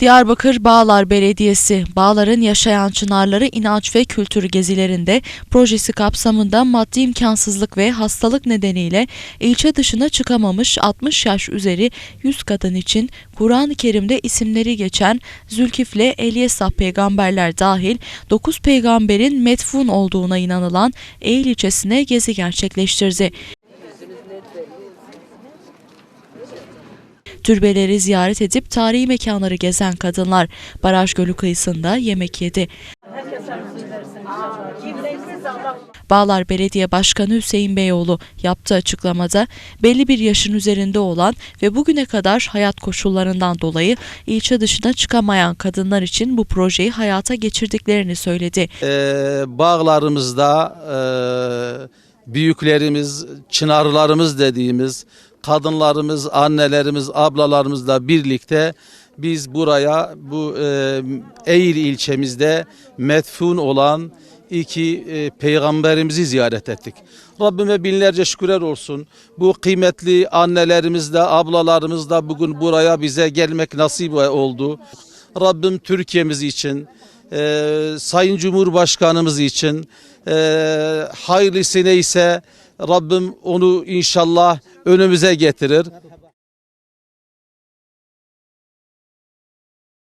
Diyarbakır Bağlar Belediyesi, Bağlar'ın yaşayan çınarları inanç ve kültür gezilerinde projesi kapsamında maddi imkansızlık ve hastalık nedeniyle ilçe dışına çıkamamış 60 yaş üzeri 100 kadın için Kur'an-ı Kerim'de isimleri geçen Zülkifle Elyesa peygamberler dahil 9 peygamberin metfun olduğuna inanılan Eğil ilçesine gezi gerçekleştirdi. Türbeleri ziyaret edip tarihi mekanları gezen kadınlar Baraj Gölü kıyısında yemek yedi. Bağlar Belediye Başkanı Hüseyin Beyoğlu yaptığı açıklamada belli bir yaşın üzerinde olan ve bugüne kadar hayat koşullarından dolayı ilçe dışına çıkamayan kadınlar için bu projeyi hayata geçirdiklerini söyledi. Ee, bağlarımızda e, büyüklerimiz, çınarlarımız dediğimiz kadınlarımız, annelerimiz, ablalarımızla birlikte biz buraya bu e, Eğil ilçemizde metfun olan iki e, peygamberimizi ziyaret ettik. Rabbime binlerce şükürler olsun. Bu kıymetli annelerimiz de ablalarımız da bugün buraya bize gelmek nasip oldu. Rabbim Türkiye'miz için, e, Sayın Cumhurbaşkanımız için e, hayırlısı neyse Rabbim onu inşallah önümüze getirir.